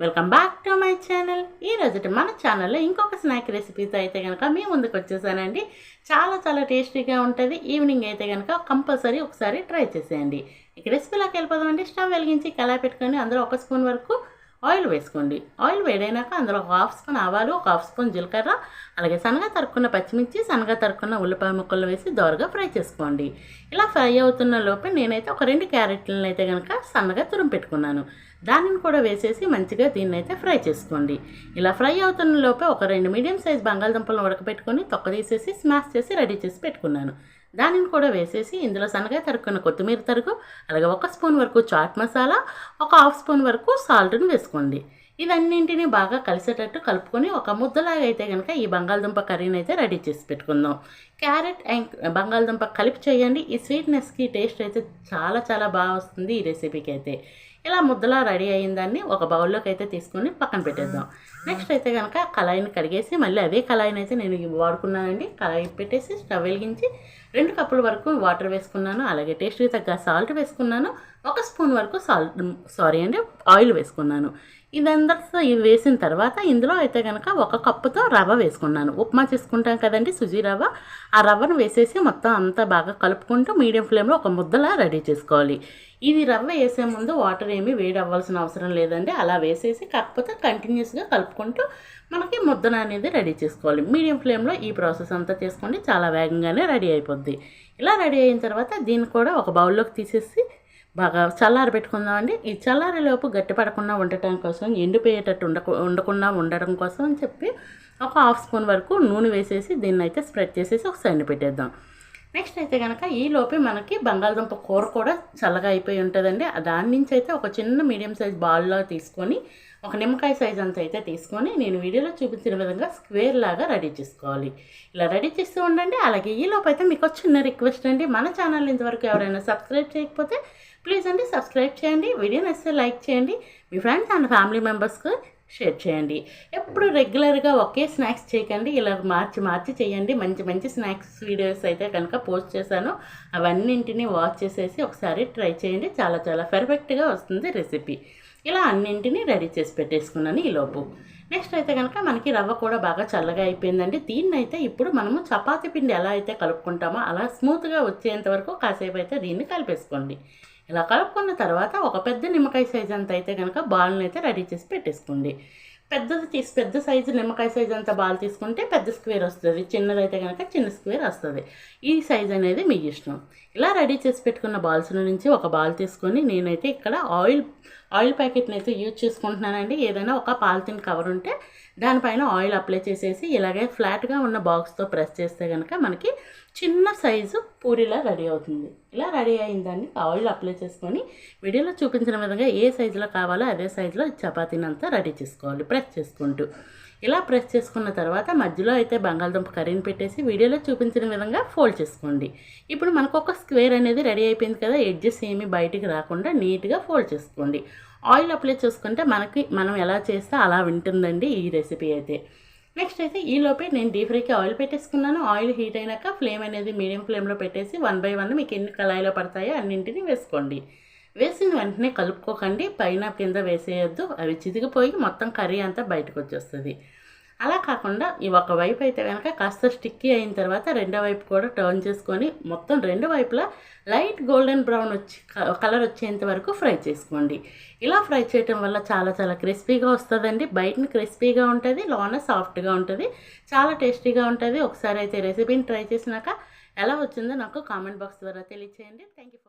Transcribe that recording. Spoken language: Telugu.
Welcome back to my channel ఈ రోజు మన ఛానల్లో ఇంకొక స్నాక్ రెసిపీతో అయితే కనుక మీ ముందుకు వచ్చేసానండి. చాలా చాలా టేస్టీగా ఉంటుంది. ఈవినింగ్ అయితే కనుక కంపల్సరీ ఒకసారి ట్రై చేసేయండి. ఇక రెసిపీలోకి వెళ్ళిపోదామండి. స్టవ్ వెలిగించి కళాయి పెట్టుకొని అందులో ఒక స్పూన్ వరకు ఆయిల్ వేసుకోండి. ఆయిల్ వేడైనాక అందులో ఒక హాఫ్ స్పూన్ ఆవాలు ఒక హాఫ్ స్పూన్ జీలకర్ర అలాగే సన్నగా తరుక్కున్న పచ్చిమిర్చి సన్నగా తరుక్కున్న ఉల్లిపాయ ముక్కలు వేసి దోరగా ఫ్రై చేసుకోండి. ఇలా ఫ్రై అవుతున్న లోపే నేనైతే ఒక రెండు క్యారెట్లను అయితే కనుక సన్నగా తురుము పెట్టుకున్నాను. దానిని కూడా వేసేసి మంచిగా దీన్ని అయితే ఫ్రై చేసుకోండి. ఇలా ఫ్రై అవుతున్న లోపే ఒక రెండు మీడియం సైజ్ బంగాళదుంపలను ఉడకబెట్టుకొని తొక్క తీసేసి స్మాష్ చేసి రెడీ చేసి పెట్టుకున్నాను. దానిని కూడా వేసేసి ఇందులో సన్నగా తరుక్కున్న కొత్తిమీర తరుగు అలాగే ఒక స్పూన్ వరకు చాట్ మసాలా ఒక హాఫ్ స్పూన్ వరకు సాల్ట్ని వేసుకోండి. ఇవన్నింటినీ బాగా కలిసేటట్టు కలుపుకొని ఒక ముద్దలాగా అయితే కనుక ఈ బంగాళదుంప కర్రీని అయితే రెడీ చేసి పెట్టుకుందాం. క్యారెట్ అండ్ బంగాళదుంప కలిపి చేయండి. ఈ స్వీట్నెస్కి టేస్ట్ అయితే చాలా చాలా బాగా వస్తుంది ఈ రెసిపీకి అయితే. ఇలా ముద్దలా రెడీ అయిందాన్ని ఒక బౌల్లోకి అయితే తీసుకొని పక్కన పెట్టేద్దాం. నెక్స్ట్ అయితే కనుక కళాయిని కడిగేసి మళ్ళీ అదే కళాయిని అయితే నేను వాడుకున్నానండి. కళాయి పెట్టేసి స్టవ్ వెలిగించి రెండు కప్పుల వరకు వాటర్ వేసుకున్నాను. అలాగే టేస్ట్కి తగ్గ సాల్ట్ వేసుకున్నాను. ఒక స్పూన్ వరకు సాల్ట్ సారీ అండి ఆయిల్ వేసుకున్నాను. ఇదంతా ఇది వేసిన తర్వాత ఇందులో అయితే కనుక ఒక కప్పుతో రవ్వ వేసుకున్నాను. ఉప్మా చేసుకుంటాం కదండి సుజీ రవ్వ. ఆ రవ్వను వేసేసి మొత్తం అంతా బాగా కలుపుకుంటూ మీడియం ఫ్లేమ్లో ఒక ముద్దలా రెడీ చేసుకోవాలి. ఇది రవ్వ వేసే ముందు వాటర్ ఏమీ వేడి అవ్వాల్సిన అవసరం లేదండి. అలా వేసేసి కాకపోతే కంటిన్యూస్గా కలుపుకుంటూ మనకి ముద్దన అనేది రెడీ చేసుకోవాలి. మీడియం ఫ్లేమ్లో ఈ ప్రాసెస్ అంతా చేసుకోండి. చాలా వేగంగానే రెడీ అయిపోద్ది. ఇలా రెడీ అయిన తర్వాత దీన్ని కూడా ఒక బౌల్లోకి తీసేసి బాగా చల్లారి పెట్టుకుందామండి. ఈ చల్లారిలోపు గట్టిపడకుండా ఉండటం కోసం ఎండిపోయేటట్టు ఉండకు ఉండకుండా ఉండడం కోసం అని చెప్పి ఒక హాఫ్ స్పూన్ వరకు నూనె వేసేసి దీన్ని అయితే స్ప్రెడ్ చేసేసి ఒక సైడ్ పెట్టేద్దాం. నెక్స్ట్ అయితే కనుక ఈ లోపే మనకి బంగాళదుంప కూర కూడా చల్లగా అయిపోయి ఉంటుందండి. దాని నుంచి అయితే ఒక చిన్న మీడియం సైజ్ బాల్లో తీసుకొని ఒక నిమ్మకాయ సైజ్ అంత అయితే తీసుకొని నేను వీడియోలో చూపించిన విధంగా స్క్వేర్ లాగా రెడీ చేసుకోవాలి. ఇలా రెడీ చేస్తూ ఉండండి. అలాగే ఈ లోపు అయితే మీకు చిన్న రిక్వెస్ట్ అండి. మన ఛానల్ ఇంతవరకు ఎవరైనా సబ్స్క్రైబ్ చేయకపోతే ప్లీజ్ అండి సబ్స్క్రైబ్ చేయండి. వీడియో నచ్చితే లైక్ చేయండి. మీ ఫ్రెండ్స్ అండ్ ఫ్యామిలీ మెంబర్స్కి షేర్ చేయండి. ఎప్పుడు రెగ్యులర్గా ఒకే స్నాక్స్ చేయకండి. ఇలా మార్చి మార్చి చేయండి. మంచి మంచి స్నాక్స్ వీడియోస్ అయితే కనుక పోస్ట్ చేశాను. అవన్నింటినీ వాచ్ చేసేసి ఒకసారి ట్రై చేయండి. చాలా చాలా పర్ఫెక్ట్గా వస్తుంది రెసిపీ. ఇలా అన్నింటినీ రెడీ చేసి పెట్టేసుకున్నాను ఈలోపు నెక్స్ట్ అయితే కనుక మనకి రవ్వ కూడా బాగా చల్లగా అయిపోయిందండి. దీన్ని అయితే ఇప్పుడు మనము చపాతీ పిండి ఎలా అయితే కలుపుకుంటామో అలా స్మూత్గా వచ్చేంత వరకు కాసేపు అయితే దీన్ని కలిపేసుకోండి. ఇలా కలుపుకున్న తర్వాత ఒక పెద్ద నిమ్మకాయ సైజ్ అంత అయితే కనుక బాల్ని అయితే రెడీ చేసి పెట్టేసుకోండి. పెద్దది తీసి పెద్ద సైజు నిమ్మకాయ సైజ్ అంత బాల్ తీసుకుంటే పెద్ద స్క్వేర్ వస్తుంది. చిన్నదైతే కనుక చిన్న స్క్వేర్ వస్తుంది. ఈ సైజ్ అనేది మీ ఇష్టం. ఇలా రెడీ చేసి పెట్టుకున్న బాల్స్ నుంచి ఒక బాల్ తీసుకొని నేనైతే ఇక్కడ ఆయిల్ ఆయిల్ ప్యాకెట్ని అయితే యూజ్ చేసుకుంటున్నానండి. ఏదైనా ఒక పాలిథిన్ కవర్ ఉంటే దానిపైన ఆయిల్ అప్లై చేసేసి ఇలాగే ఫ్లాట్గా ఉన్న బాక్స్తో ప్రెస్ చేస్తే కనుక మనకి చిన్న సైజు పూరిలా రెడీ అవుతుంది. ఇలా రెడీ అయిన దాన్ని ఆయిల్ అప్లై చేసుకొని వీడియోలో చూపించిన విధంగా ఏ సైజులో కావాలో అదే సైజులో చపాతీని అంతా రెడీ చేసుకోవాలి. ప్రెస్ చేసుకుంటూ. ఇలా ప్రెస్ చేసుకున్న తర్వాత మధ్యలో అయితే బంగాళదుంప కర్రీని పెట్టేసి వీడియోలో చూపించిన విధంగా ఫోల్డ్ చేసుకోండి. ఇప్పుడు మనకు ఒక స్క్వేర్ అనేది రెడీ అయిపోయింది కదా ఎడ్జెస్ ఏమీ బయటికి రాకుండా నీట్గా ఫోల్డ్ చేసుకోండి. ఆయిల్ అప్లై చేసుకుంటే మనకి మనం ఎలా చేస్తే అలా వింటుందండి ఈ రెసిపీ అయితే. నెక్స్ట్ అయితే ఈ లోపే నేను డీప్ ఫ్రైకి ఆయిల్ పెట్టేసుకున్నాను. ఆయిల్ హీట్ అయినాక ఫ్లేమ్ అనేది మీడియం ఫ్లేమ్లో పెట్టేసి వన్ బై వన్ మీకు ఎన్ని కళాయిలో పడతాయో అన్నింటినీ వేసుకోండి. వేసిన వెంటనే కలుపుకోకండి. పైన కింద వేసేయద్దు. అవి చితికిపోయి మొత్తం కర్రీ అంతా బయటకు వచ్చేస్తుంది అలా కాకుండా ఈ ఒక వైపు అయితే కనుక కాస్త స్టిక్కీ అయిన తర్వాత రెండో వైపు కూడా టర్న్ చేసుకొని మొత్తం రెండు వైపులా లైట్ గోల్డెన్ బ్రౌన్ వచ్చి కలర్ వచ్చేంత వరకు ఫ్రై చేసుకోండి. ఇలా ఫ్రై చేయటం వల్ల చాలా చాలా క్రిస్పీగా వస్తుందండి. బయటని క్రిస్పీగా ఉంటుంది లోన సాఫ్ట్గా ఉంటుంది చాలా టేస్టీగా ఉంటుంది. ఒకసారి అయితే రెసిపీని ట్రై చేసినాక ఎలా వచ్చిందో నాకు కామెంట్ బాక్స్ ద్వారా తెలియచేయండి. Thank you